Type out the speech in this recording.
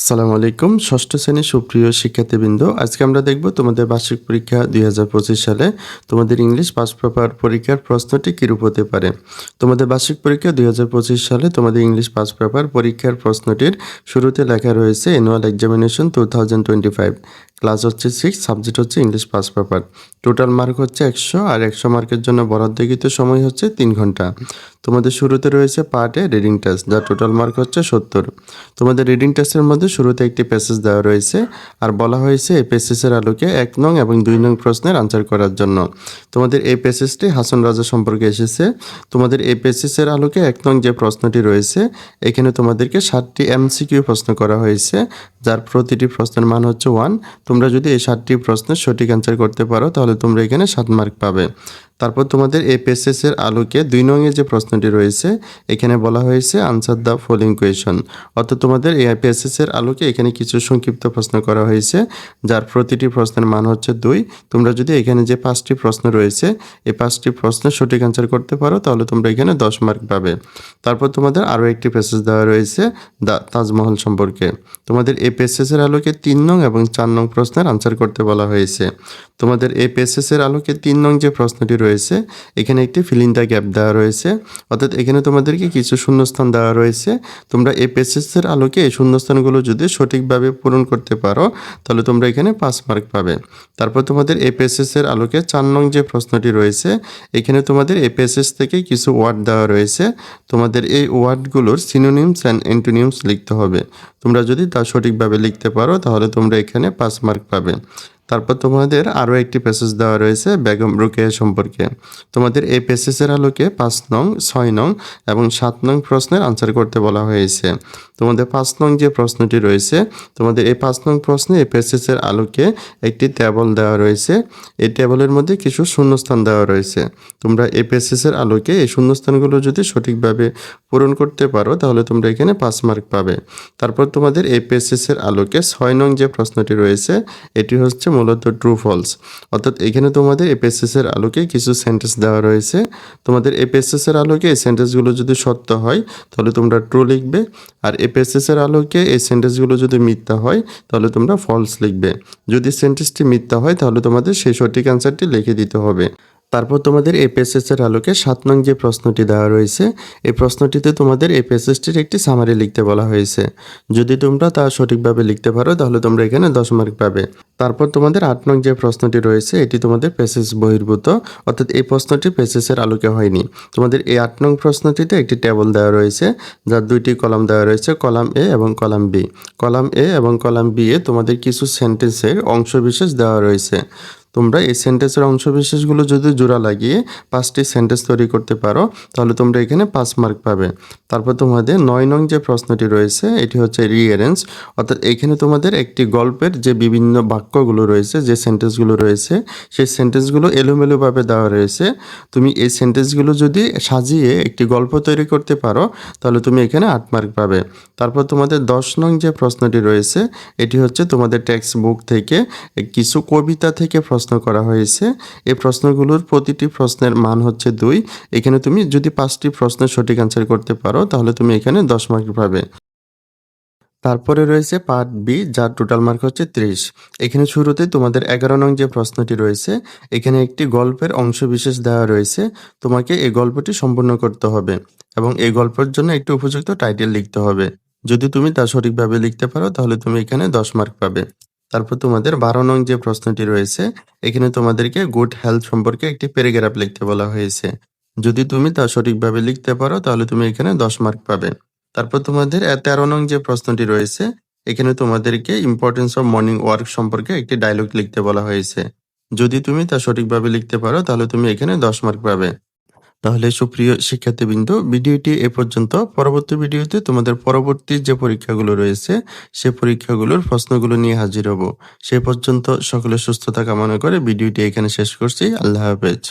আসসালামু আলাইকুম, ষষ্ঠ শ্রেণির সুপ্রিয় শিক্ষার্থীবৃন্দ। আজকে আমরা দেখব তোমাদের বার্ষিক পরীক্ষা দুই হাজার পঁচিশ সালে তোমাদের ইংলিশ পাস পেপার পরীক্ষার প্রশ্নটি কীরূপ হতে পারে। তোমাদের বার্ষিক পরীক্ষা দুই হাজার পঁচিশ সালে তোমাদের ইংলিশ পাস পেপার পরীক্ষার প্রশ্নটির শুরুতে লেখা রয়েছে অ্যানুয়াল এক্সামিনেশন টু ক্লাস হচ্ছে সিক্স সাবজেক্ট হচ্ছে English pass paper total mark হচ্ছে একশো আর একশো মার্কের জন্য বরাদ্দকৃত সময় হচ্ছে তিন ঘণ্টা। তোমাদের শুরুতে রয়েছে পার্টে রিডিং টেস্ট যার টোটাল মার্ক হচ্ছে সত্তর। তোমাদের রিডিং টেস্টের মধ্যে শুরুতে একটি প্যাসেজ দেওয়া রয়েছে আর বলা হয়েছে এই প্যাসেজের আলোকে এক নং এবং দুই নং প্রশ্নের আনসার করার জন্য। তোমাদের এই প্যাসেজটি হাসন রাজা সম্পর্কে এসেছে। তোমাদের এই প্যাসেজের আলোকে এক নং যে প্রশ্নটি রয়েছে, এখানে তোমাদেরকে সাতটি এমসিকিউ প্রশ্ন করা হয়েছে, যার প্রতিটি প্রশ্নের মান হচ্ছে ওয়ান তোমরা যদি এই সাতটি প্রশ্নের সঠিক অ্যান্সার করতে পারো, তাহলে তোমরা এখানে সাত মার্ক পাবে। তারপর তোমাদের এই পেসেসের আলোকে দুই নংয়ের যে প্রশ্নটি রয়েছে, এখানে বলা হয়েছে আনসার দ্য ফলোইং কোয়েশন অর্থাৎ তোমাদের এই পেসেসের আলোকে এখানে কিছু সংক্ষিপ্ত প্রশ্ন করা হয়েছে, যার প্রতিটি প্রশ্নের মান হচ্ছে দুই। তোমরা যদি এখানে যে পাঁচটি প্রশ্ন রয়েছে, এই পাঁচটি প্রশ্নের সঠিক অ্যান্সার করতে পারো, তাহলে তোমরা এখানে দশ মার্ক পাবে। তারপর তোমাদের আরও একটি পেসেজ দেওয়া রয়েছে দ্য তাজমহল সম্পর্কে। তোমাদের এই পেসেসের আলোকে তিন নং এবং চার নং প্রশ্নের আনসার করতে বলা হয়েছে। তোমাদের এই পেসেসের আলোকে তিন নং যে প্রশ্নটি রয়েছে এখানে একটি ফিলিং দ্য গ্যাপ দেওয়া রয়েছে। অর্থাৎ এখানে তোমাদেরকে কিছু শূন্যস্থান দেওয়া রয়েছে। তোমরা এই পেসেসের আলোকে এই শূন্যস্থানগুলো যদি সঠিকভাবে পূরণ করতে পারো, তাহলে তোমরা এখানে পাঁচ মার্ক পাবে। তারপর তোমাদের এই পেসেসের আলোকে চার নং যে প্রশ্নটি রয়েছে, এখানে তোমাদের এই পেসেস থেকে কিছু ওয়ার্ড দেওয়া রয়েছে। তোমাদের এই ওয়ার্ডগুলোর সিনোনিমস অ্যান্ড অ্যান্টোনিমস লিখতে হবে। তোমরা যদি তা সঠিকভাবে লিখতে পারো, তাহলে তোমরা এখানে পাঁচ মার্ক পাবে। তারপর তোমাদের আরও একটি প্যাসেজ দেওয়া রয়েছে বেগম রুকেয়া সম্পর্কে। তোমাদের এই প্যাসেজের আলোকে পাঁচ নং, ছয় নং এবং সাত নং প্রশ্নের আনসার করতে বলা হয়েছে। তোমাদের পাঁচ নং যে প্রশ্নটি রয়েছে, তোমাদের এই পাঁচ নং প্রশ্নে এই প্যাসেজের আলোকে একটি টেবল দেওয়া রয়েছে। এই টেবলের মধ্যে কিছু শূন্যস্থান দেওয়া রয়েছে। তোমরা এই প্যাসেজের আলোকে এই শূন্যস্থানগুলো যদি সঠিকভাবে পূরণ করতে পারো, তাহলে তোমরা এখানে পাঁচ মার্ক পাবে। তারপর তোমাদের এই প্যাসেজের আলোকে ছয় নং যে প্রশ্নটি রয়েছে, এটি হচ্ছে মূলত ট্রু ফলস অর্থাৎ এখানে তোমাদের এপিএসএসের আলোকে কিছু সেন্টেন্স দেওয়া রয়েছে। তোমাদের এপিএসএসের আলোকে এই সেন্টেন্সগুলো যদি সত্য হয়, তাহলে তোমরা ট্রু লিখবে। আর এপিএসএসের আলোকে এই সেন্টেন্সগুলো যদি মিথ্যা হয়, তাহলে তোমরা ফলস লিখবে। যদি সেন্টেন্সটি মিথ্যা হয়, তাহলে তোমাদের সেই সঠিক অ্যান্সারটি লিখে দিতে হবে। তারপর তোমাদের এই আলোকে সাত নং যে প্রশ্নটি দেওয়া রয়েছে, এই প্রশ্নটিতে তোমাদের এই একটি সামারি লিখতে বলা হয়েছে। যদি তোমরা তা সঠিকভাবে লিখতে পারো, তাহলে তোমরা এখানে দশ মার্ক পাবে। তারপর তোমাদের আট নং যে প্রশ্নটি রয়েছে, এটি তোমাদের প্যাসেজ বহির্ভূত, অর্থাৎ এই প্রশ্নটি প্যাসেজের আলোকে হয়নি। তোমাদের এই আট নং প্রশ্নটিতে একটি টেবল দেওয়া রয়েছে, যার দুইটি কলাম দেওয়া রয়েছে কলাম এ এবং কলাম বি কলাম এ এবং কলাম বি এ তোমাদের কিছু সেন্টেন্সের অংশবিশেষ দেওয়া রয়েছে। তোমরা এই সেন্টেন্সের অংশবিশেষগুলো যদি জোড়া লাগিয়ে পাঁচটি সেন্টেন্স তৈরি করতে পারো, তাহলে তোমরা এখানে পাঁচ মার্ক পাবে। তারপর তোমাদের নয় নং যে প্রশ্নটি রয়েছে, এটি হচ্ছে রিয়ারেন্স অর্থাৎ এখানে তোমাদের একটি গল্পের যে বিভিন্ন বাক্যগুলো রয়েছে, যে সেন্টেন্সগুলো রয়েছে, সেই সেন্টেন্সগুলো এলোমেলোভাবে দেওয়া রয়েছে। তুমি এই সেন্টেন্সগুলো যদি সাজিয়ে একটি গল্প তৈরি করতে পারো, তাহলে তুমি এখানে আট মার্ক পাবে। তারপর তোমাদের দশ নং যে প্রশ্নটি রয়েছে, এটি হচ্ছে তোমাদের টেক্সট বুক থেকে, কিছু কবিতা থেকে প্রশ্ন করা হয়েছে। এই প্রশ্নগুলোর প্রতিটি প্রশ্নের মান হচ্ছে দুই। এখানে তুমি যদি পাঁচটি প্রশ্নের সঠিক অ্যান্সার করতে পারো, তাহলে তুমি এখানে দশ মার্ক পাবে। তারপরে রয়েছে পার্ট বি যার টোটাল মার্ক হচ্ছে ত্রিশ। এখানে শুরুতে তোমাদের এগারো নং যে প্রশ্নটি রয়েছে, এখানে একটি গল্পের অংশ বিশেষ দেওয়া রয়েছে। তোমাকে এই গল্পটি সম্পূর্ণ করতে হবে এবং এই গল্পের জন্য একটি উপযুক্ত টাইটেল লিখতে হবে। যদি তুমি তা সঠিকভাবে লিখতে পারো, তাহলে তুমি এখানে দশ মার্ক পাবে। তারপর তোমাদের বারো নং যে প্রশ্নটি রয়েছে, এখানে তোমাদেরকে গুড হেলথ সম্পর্কে একটি প্যারাগ্রাফ লিখতে বলা হয়েছে। যদি তুমি তা সঠিকভাবে লিখতে পারো, তাহলে তুমি এখানে দশ মার্ক পাবে। তারপর তোমাদের তেরো নং যে প্রশ্নটি রয়েছে, এখানে তোমাদেরকে ইম্পর্টেন্স অফ মর্নিং ওয়ার্ক সম্পর্কে একটি ডায়লগ লিখতে বলা হয়েছে। যদি তুমি তা সঠিকভাবে লিখতে পারো, তাহলে তুমি এখানে দশ মার্ক পাবে। তাহলে সুপ্রিয় শিক্ষার্থীবৃন্দ, ভিডিওটি এ পর্যন্ত। পরবর্তী ভিডিওতে তোমাদের পরবর্তী যে পরীক্ষাগুলো রয়েছে, সে পরীক্ষাগুলোর প্রশ্নগুলো নিয়ে হাজির হব। সে পর্যন্ত সকলে সুস্থতা কামনা করে ভিডিওটি এখানে শেষ করছি। আল্লাহ হাফেজ।